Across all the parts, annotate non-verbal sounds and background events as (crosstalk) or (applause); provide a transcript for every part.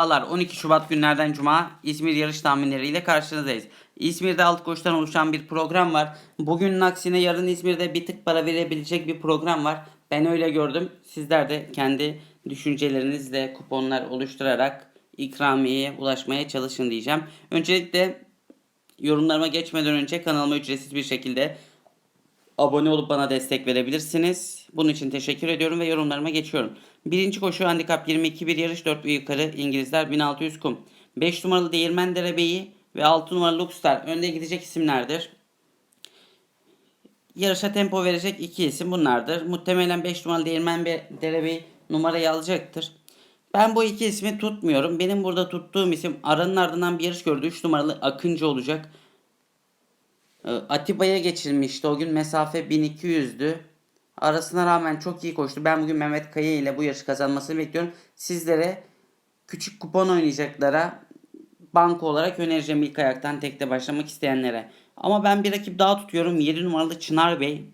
Merhabalar 12 Şubat günlerden Cuma İzmir yarış tahminleriyle karşınızdayız. İzmir'de alt koştan oluşan bir program var. Bugünün aksine yarın İzmir'de bir tık para verebilecek bir program var. Ben öyle gördüm. Sizler de kendi düşüncelerinizle kuponlar oluşturarak ikramiyeye ulaşmaya çalışın diyeceğim. Öncelikle yorumlarıma geçmeden önce kanalıma ücretsiz bir şekilde abone olup bana destek verebilirsiniz. Bunun için teşekkür ediyorum ve yorumlarıma geçiyorum. Birinci koşu handikap 22 bir yarış 4 ve yukarı İngilizler 1600 kum. 5 numaralı Değirmen Derebeyi ve 6 numaralı Luxstar önde gidecek isimlerdir. Yarışa tempo verecek iki isim bunlardır. Muhtemelen 5 numaralı Değirmen Be- Derebeyi numarayı alacaktır. Ben bu iki ismi tutmuyorum. Benim burada tuttuğum isim aranın ardından bir yarış gördü. 3 numaralı Akıncı olacak. Ee, Atiba'ya geçirmişti. O gün mesafe 1200'dü. Arasına rağmen çok iyi koştu. Ben bugün Mehmet Kaya ile bu yarışı kazanmasını bekliyorum. Sizlere küçük kupon oynayacaklara banko olarak önereceğim ilk ayaktan tekte başlamak isteyenlere. Ama ben bir rakip daha tutuyorum. 7 numaralı Çınar Bey.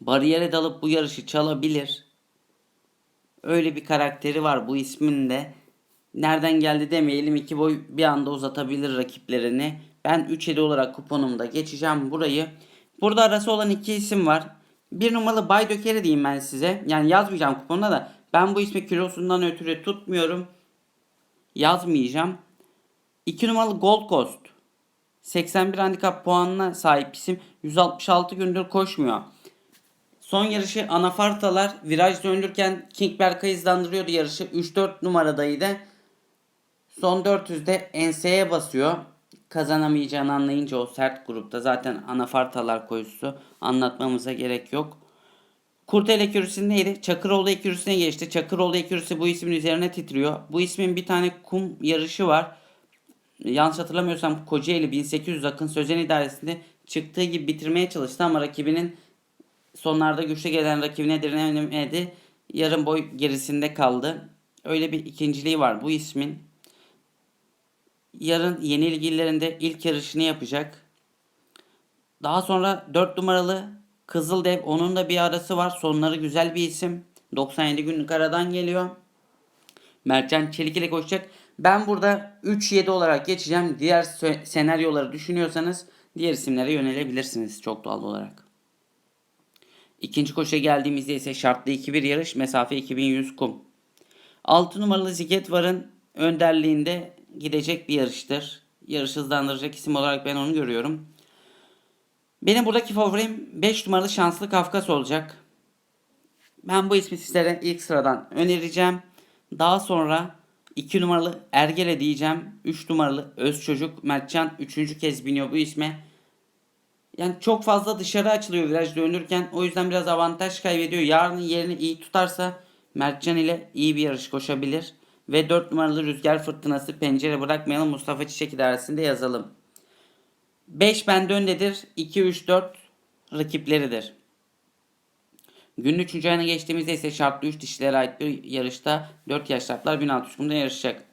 Bariyere dalıp bu yarışı çalabilir. Öyle bir karakteri var bu ismin de. Nereden geldi demeyelim. iki boy bir anda uzatabilir rakiplerini. Ben 3-7 olarak kuponumda geçeceğim burayı. Burada arası olan iki isim var. Bir numaralı Bay Döker'i diyeyim ben size. Yani yazmayacağım kuponda da. Ben bu ismi kilosundan ötürü tutmuyorum. Yazmayacağım. 2 numaralı Gold Coast. 81 handikap puanına sahip isim. 166 gündür koşmuyor. Son yarışı Anafartalar viraj döndürürken King Berkay hızlandırıyordu yarışı. 3-4 numaradaydı. Son 400'de enseye basıyor. Kazanamayacağını anlayınca o sert grupta zaten anafartalar koşusu anlatmamıza gerek yok. Kurtel ekürüsü neydi? Çakıroğlu ekürüsüne geçti. Çakıroğlu ekürüsü bu ismin üzerine titriyor. Bu ismin bir tane kum yarışı var. Yanlış hatırlamıyorsam Kocaeli 1800 Akın Sözen İdaresi'nde çıktığı gibi bitirmeye çalıştı ama rakibinin sonlarda güçlü gelen rakibine direnemedi. Yarım boy gerisinde kaldı. Öyle bir ikinciliği var bu ismin. Yarın yeni ilgililerinde ilk yarışını yapacak. Daha sonra 4 numaralı Kızıldev onun da bir arası var. Sonları güzel bir isim. 97 günlük aradan geliyor. Mertcan Çelik ile koşacak. Ben burada 3-7 olarak geçeceğim. Diğer senaryoları düşünüyorsanız diğer isimlere yönelebilirsiniz çok doğal olarak. İkinci koşuya geldiğimizde ise şartlı 2-1 yarış mesafe 2100 kum. 6 numaralı Ziget Var'ın önderliğinde gidecek bir yarıştır. Yarış hızlandıracak isim olarak ben onu görüyorum. Benim buradaki favorim 5 numaralı Şanslı Kafkas olacak. Ben bu ismi sizlere ilk sıradan önereceğim. Daha sonra 2 numaralı Ergele diyeceğim. 3 numaralı Öz Çocuk Mertcan 3. kez biniyor bu isme. Yani çok fazla dışarı açılıyor viraj dönürken. O yüzden biraz avantaj kaybediyor. Yarın yerini iyi tutarsa Mertcan ile iyi bir yarış koşabilir. Ve 4 numaralı Rüzgar Fırtınası pencere bırakmayalım Mustafa Çiçek idaresinde yazalım. 5 bende öndedir. 2, 3, 4 rakipleridir. Günün 3. ayına geçtiğimizde ise şartlı 3 dişilere ait bir yarışta 4 yaş atlar 1600 kumda yarışacak.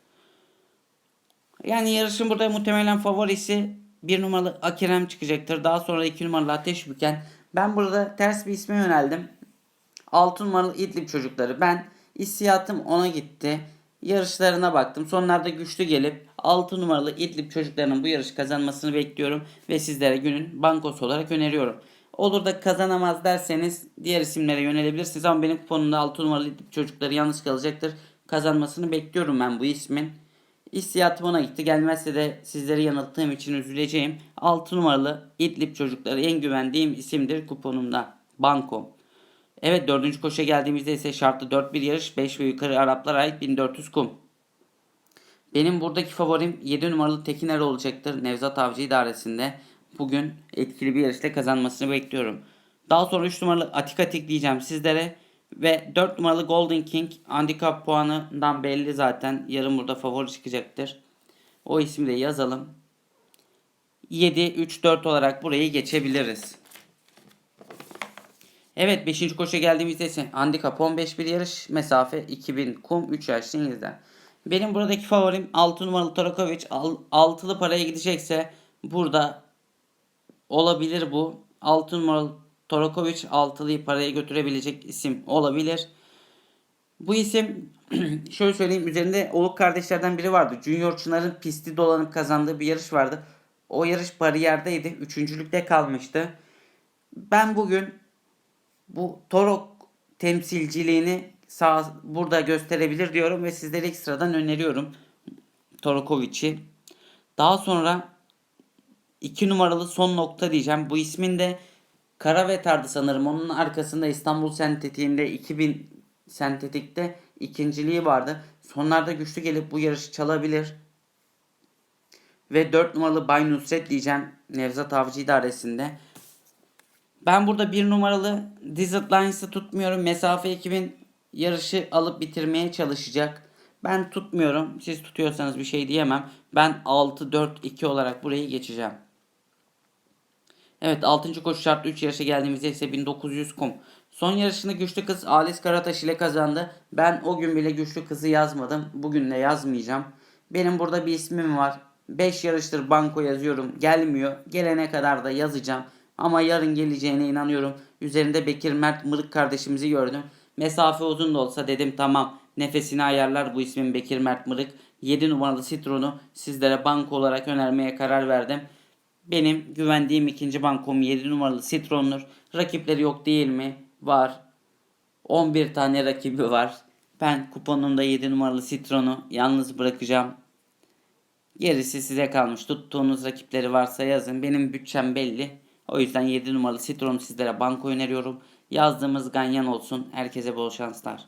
Yani yarışın burada muhtemelen favorisi 1 numaralı Akirem çıkacaktır. Daha sonra 2 numaralı Ateş Büken. Ben burada ters bir isme yöneldim. 6 numaralı İdlib çocukları. Ben hissiyatım ona gitti. Yarışlarına baktım. Sonlarda güçlü gelip 6 numaralı İdlib çocuklarının bu yarışı kazanmasını bekliyorum. Ve sizlere günün bankosu olarak öneriyorum. Olur da kazanamaz derseniz diğer isimlere yönelebilirsiniz. Ama benim kuponumda 6 numaralı İdlib çocukları yalnız kalacaktır. Kazanmasını bekliyorum ben bu ismin. Hissiyatım ona gitti. Gelmezse de sizleri yanılttığım için üzüleceğim. 6 numaralı İdlib çocukları en güvendiğim isimdir kuponumda. Banko. Evet dördüncü koşuya geldiğimizde ise şartlı 4-1 yarış 5 ve yukarı Araplara ait 1400 kum. Benim buradaki favorim 7 numaralı Tekiner olacaktır Nevzat Avcı idaresinde. Bugün etkili bir yarışta kazanmasını bekliyorum. Daha sonra 3 numaralı Atik Atik diyeceğim sizlere. Ve 4 numaralı Golden King handikap puanından belli zaten. Yarın burada favori çıkacaktır. O ismi de yazalım. 7-3-4 olarak burayı geçebiliriz. Evet 5. koşuya geldiğimizde ise handikap 15 bir yarış mesafe 2000 kum 3 yaşlı İngilizler. Benim buradaki favorim 6 numaralı Torakovic Al- altılı paraya gidecekse burada olabilir bu. 6 numaralı Torakovic altılıyı paraya götürebilecek isim olabilir. Bu isim (clears throat) şöyle söyleyeyim üzerinde Oluk kardeşlerden biri vardı. Junior Çınar'ın pisti dolanıp kazandığı bir yarış vardı. O yarış bariyerdeydi. Üçüncülükte kalmıştı. Ben bugün bu Torok temsilciliğini sağ, burada gösterebilir diyorum ve sizlere ilk sıradan öneriyorum. Torokovic'i. Daha sonra 2 numaralı son nokta diyeceğim. Bu ismin de Karavetar'dı sanırım. Onun arkasında İstanbul Sentetik'inde 2000 Sentetik'te ikinciliği vardı. Sonlarda güçlü gelip bu yarışı çalabilir. Ve 4 numaralı Bay Nusret diyeceğim. Nevzat Avcı idaresinde. Ben burada 1 numaralı Desert Lions'ı tutmuyorum. Mesafe 2000 yarışı alıp bitirmeye çalışacak. Ben tutmuyorum. Siz tutuyorsanız bir şey diyemem. Ben 6-4-2 olarak burayı geçeceğim. Evet 6. koşu şartlı 3 yarışa geldiğimizde ise 1900 kum. Son yarışını güçlü kız Alis Karataş ile kazandı. Ben o gün bile güçlü kızı yazmadım. Bugün de yazmayacağım. Benim burada bir ismim var. 5 yarıştır banko yazıyorum. Gelmiyor. Gelene kadar da yazacağım. Ama yarın geleceğine inanıyorum. Üzerinde Bekir Mert Mırık kardeşimizi gördüm. Mesafe uzun da olsa dedim tamam. Nefesini ayarlar bu ismin Bekir Mert Mırık. 7 numaralı Citroen'u sizlere banko olarak önermeye karar verdim. Benim güvendiğim ikinci bankom 7 numaralı Citroen'dur. Rakipleri yok değil mi? Var. 11 tane rakibi var. Ben kuponumda 7 numaralı Citroen'u yalnız bırakacağım. Gerisi size kalmış. Tuttuğunuz rakipleri varsa yazın. Benim bütçem belli. O yüzden 7 numaralı Citroen'u sizlere banko öneriyorum. Yazdığımız ganyan olsun. Herkese bol şanslar.